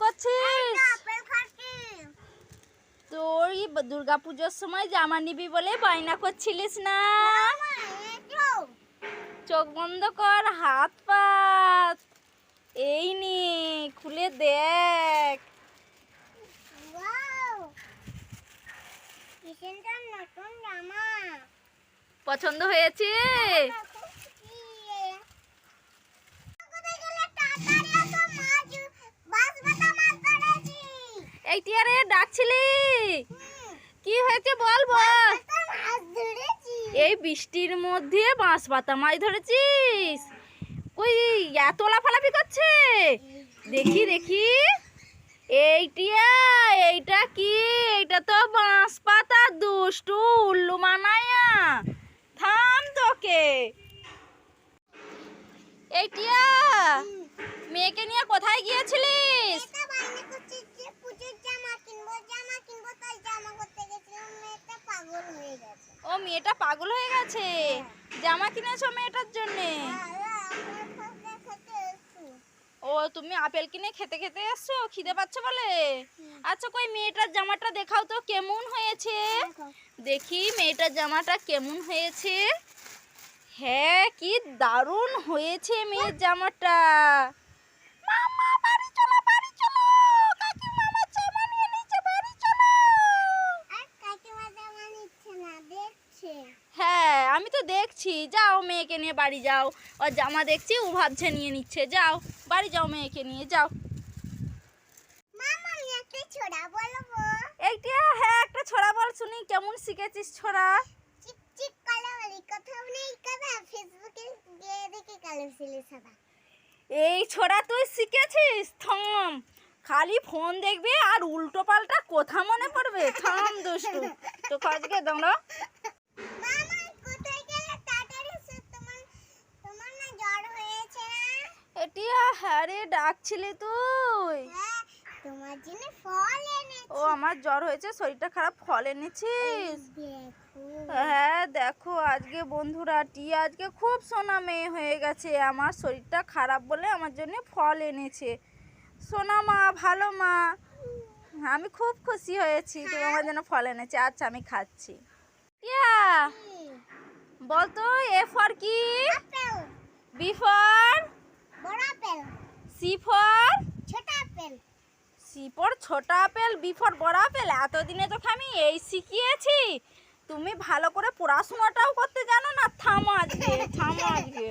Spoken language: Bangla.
করছিস? তোর দুর্গা পুজোর সময় জামা নিবি বলে বায়না করছিলিস না? চোখ বন্ধ কর হাত পাত। এই নি খুলে দেখ। পছন্দ হয়েছে? টিয়ারে ডাকছিলি? কি হয়েছে বল বল। এই বৃষ্টির মধ্যে বাঁশ পাতা মাছ ধরেছিস? ওই এত লাফালাফি করছে? দেখি দেখি। এইটিয়া, এইটা কি? এইটা তো বাঁশ পাতা, দুষ্টু উল্লু মানায়া। থাম তোকে। এইটিয়া, মেয়েকে নিয়ে কোথায় গিয়েছিলিস? মেয়েটা পাগল হয়ে গেছে। জামা কিনেছো মেয়েটার জন্যে? ও, তুমি আপেল কিনে খেতে খেতে এসছো? খিদে পাচ্ছে বলে? আচ্ছা কই মেয়েটার জামাটা দেখাও তো, কেমন হয়েছে? দেখি মেয়েটার জামাটা কেমন হয়েছে। হ্যাঁ কি দারুণ হয়েছে মেয়ের জামাটা। দেখছি যাও মেয়েকে নিয়ে বাড়ি যাও। ওর জামা দেখছি ও ভাবছে নিয়ে নিচ্ছে যাও বাড়ি যাও মেয়েকে নিয়ে যাও। হ্যাঁ একটা ছড়া বল শুনি কেমন শিখেছিস ছড়া? এই ছড়া তুই শিখেছিস? থাম খালি ফোন দেখবে আর উল্টো পাল্টা কথা মনে পড়বে। থাম দুষ্টু। তো আজকে দাঁড়া। ডাকছিলি তুই। হ্যাঁ, তোমার জন্য ফল এনেছি। ও আমার জ্বর হয়েছে শরীরটা খারাপ ফল এনেছিস? হ্যাঁ দেখো আজকে বন্ধুরা টিয়া আজকে খুব সোনা মেয়ে হয়ে গেছে। আমার শরীরটা খারাপ বলে আমার জন্য ফল এনেছে। সোনা মা ভালো মা। আমি খুব খুশি হয়েছি তুমি আমার জন্য ফল এনেছে। আচ্ছা আমি খাচ্ছি। টিয়া বল তো এ ফর কি আপেল বি ফর বড় আপেল সি ফর? ছোট আপেল। সি ফর ছোট আপেল বি ফর বড় আপেল। এতদিনে তোকে আমি এই শিখিয়েছি। তুমি ভালো করে পড়াশোনাটাও করতে জানো না? থামো আজকে থামো আজকে।